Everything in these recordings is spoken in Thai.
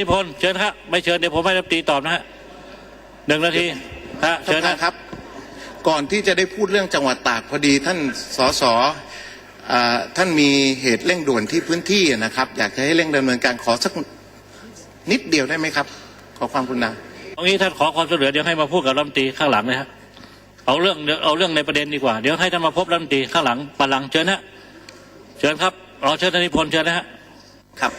นิพนธ์เชิญครับไม่เชิญเดี๋ยวผมให้รัฐมนตรีตอบนะฮะหนึ่งนาทีฮะท่าเชิญนประธานะนครับ ก่อนที่จะได้พูดเรื่องจังหวัดตากพอดีท่านสสอ่าท่านมีเหตุเร่งด่วนที่พื้นที่นะครับ อยากจะให้เร่งดำเนินการขอสักนิดเดียวได้ไหมครับ ขอความกรุณาเอางี้ท่านขอความช่วยเหลือเดี๋ยวให้มาพูดกับรัฐมนตรีข้างหลังเลยฮะเอาเรื่องเดี๋ยวเอาเรื่องในประเด็นดีกว่า เดี๋ยวให้ท่านมาพบรัฐมนตรีข้างหลังปลังก์เชิญฮะเชิญครับรอเชิญท่านนิพนธ์เชิญนะฮะครับ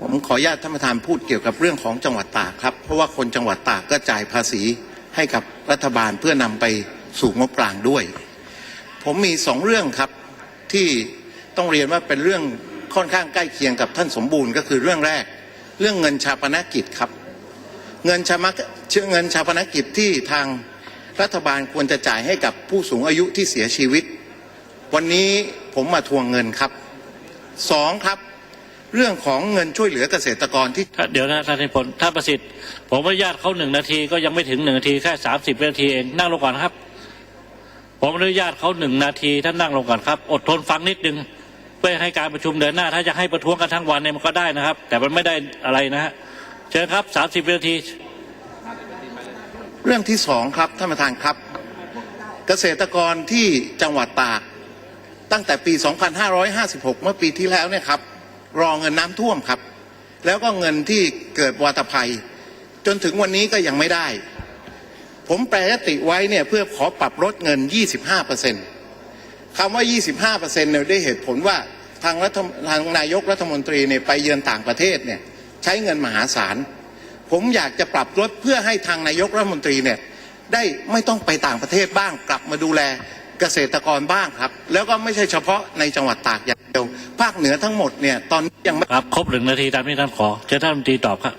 ผมขออนุญาตท่านประธานพูดเกี่ยวกับเรื่องของจังหวัดตากครับ เพราะว่าคนจังหวัดตากก็จ่ายภาษีให้กับรัฐบาลเพื่อนำไปสู่งบกลางด้วย ผมมีสองเรื่องครับที่ต้องเรียนว่าเป็นเรื่องค่อนข้างใกล้เคียงกับท่านสมบูรณ์ก็คือเรื่องแรก เรื่องเงินชาปนกิจครับ เงินชาปนเชื่อเงินชาปนกิจที่ทางรัฐบาลควรจะจ่ายให้กับผู้สูงอายุที่เสียชีวิต วันนี้ผมมาทวงเงินครับสองครับ เรื่องของเงินช่วยเหลือเกษตรกรที่ถ้าเดี๋ยวนะท่านนิพนธ์ท่านประสิทธิ์ผมอนุญาตเขาหนึ่งนาทีก็ยังไม่ถึงหนึ่งนาทีแค่สามสิบนาทีเองนั่งลงก่อนครับ ผมอนุญาตเขาหนึ่งนาทีท่านนั่งลงก่อนครับ อดทนฟังนิดนึงเพื่อให้การประชุมเดินหน้า ถ้าจะให้ประท้วงกันทั้งวันเนี่ยมันก็ได้นะครับ แต่มันไม่ได้อะไรนะฮะเชิญครับสามสิบนาที เรื่องที่สองครับท่านประธานครับ เกษตรกรที่จังหวัดตากตั้งแต่ปี 2556 เมื่อปีที่แล้วเนี่ยครับ รอเงินน้ำท่วมครับ แล้วก็เงินที่เกิดวาตภัย จนถึงวันนี้ก็ยังไม่ได้ ผมแปรยติไว้เนี่ยเพื่อขอปรับลดเงิน 25%คำว่า 25%เนี่ยด้วยเหตุผลว่าทางรัฐทางนายกรัฐมนตรีเนี่ยไปเยือนต่างประเทศเนี่ยใช้เงินมหาศาล ผมอยากจะปรับลดเพื่อให้ทางนายกรัฐมนตรีเนี่ยได้ไม่ต้องไปต่างประเทศบ้างกลับมาดูแล กษตรกรบ้างครับ แล้วก็ไม่ใช่เฉพาะในจังหวัดตากอย่างเดียว ภาคเหนือทั้งหมดเนี่ยตอนนี้ยังไม่ครับครบหนึ่งนาทีตามที่ท่านขอเชิญท่านรัฐมนตรีตอบครับ